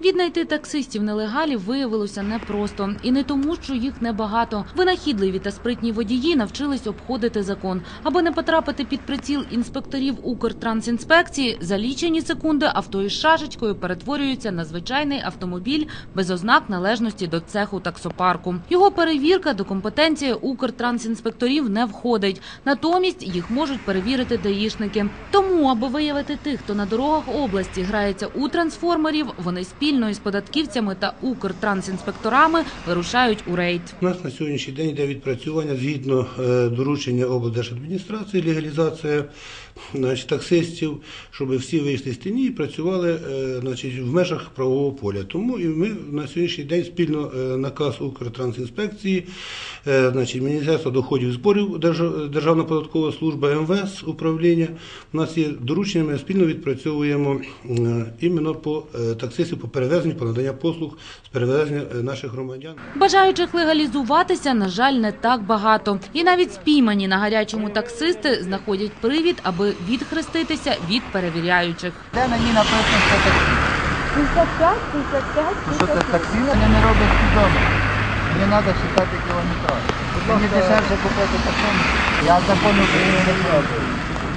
Віднайти таксистів нелегалів виявилося непросто. І не тому, що їх небагато. Винахідливі та спритні водії навчились обходити закон. Аби не потрапити під приціл інспекторів Укртрансінспекції, за лічені секунди авто із шашечкою перетворюється на звичайний автомобіль без ознак належності до цеху таксопарку. Його перевірка до компетенції Укртрансінспекторів не входить. Натомість їх можуть перевірити даїшники. Тому, аби виявити тих, хто на дорогах області грається у трансформерів, вони спільно із податківцями та Укртрансінспекторами вирушають у рейд. У нас на сьогоднішній день йде відпрацювання згідно е, доручення облдержадміністрації, легалізація значить, таксистів, щоб всі вийшли з тіні і працювали е, значить, в межах правового поля. Тому і ми на сьогоднішній день спільно е, наказ Укртрансінспекції, значить, Міністерство доходів і зборів Держа- Державна податкова служба МВС управління. У нас є доручення, ми спільно відпрацьовуємо іменно по таксистів, по перевезенню, по надання послуг з перевезення е, наших громадян. Бажаючих легалізуватися, на жаль, не так багато. І навіть спіймані на гарячому таксисти знаходять привід, аби відхреститися від перевіряючих. Де на ній написано, що таксі? 55, 55, Що це таксі? Вони не роблять свідомо. Мені треба читати кілометраж. Мені дешевше купити таксі. Я закон України не зроблю.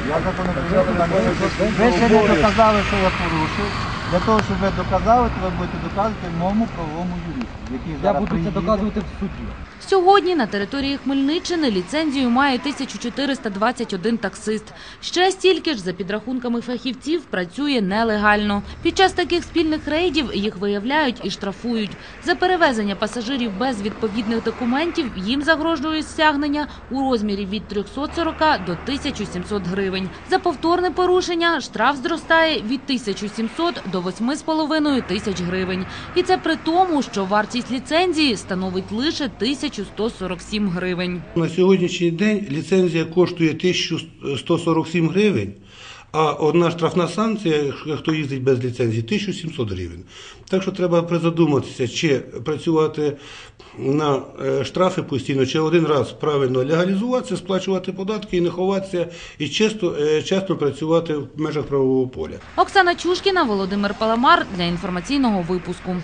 Я закон України не зроблю. Ви ще не доказали, що я порушив. Для того, щоб ви доказали, то ви будете доказувати моєму правовому юристу, який Я зараз буду це приїде. доказувати в суді. Сьогодні на території Хмельниччини ліцензію має 1421 таксист. Ще стільки ж, за підрахунками фахівців, працює нелегально. Під час таких спільних рейдів їх виявляють і штрафують. За перевезення пасажирів без відповідних документів їм загрожує стягнення у розмірі від 340 до 1700 гривень. За повторне порушення штраф зростає від 1700 до 8,5 тисяч гривень. І це при тому, що вартість ліцензії становить лише 1147 гривень. На сьогоднішній день ліцензія коштує 1147 гривень, а одна штрафна санкція, хто їздить без ліцензії, 1700 гривень. Так що треба призадуматися, чи працювати на е, штрафи постійно, чи один раз правильно легалізуватися, сплачувати податки і не ховатися, і чесно, е, чесно працювати в межах правового поля. Оксана Чушкіна, Володимир Паламар для інформаційного випуску.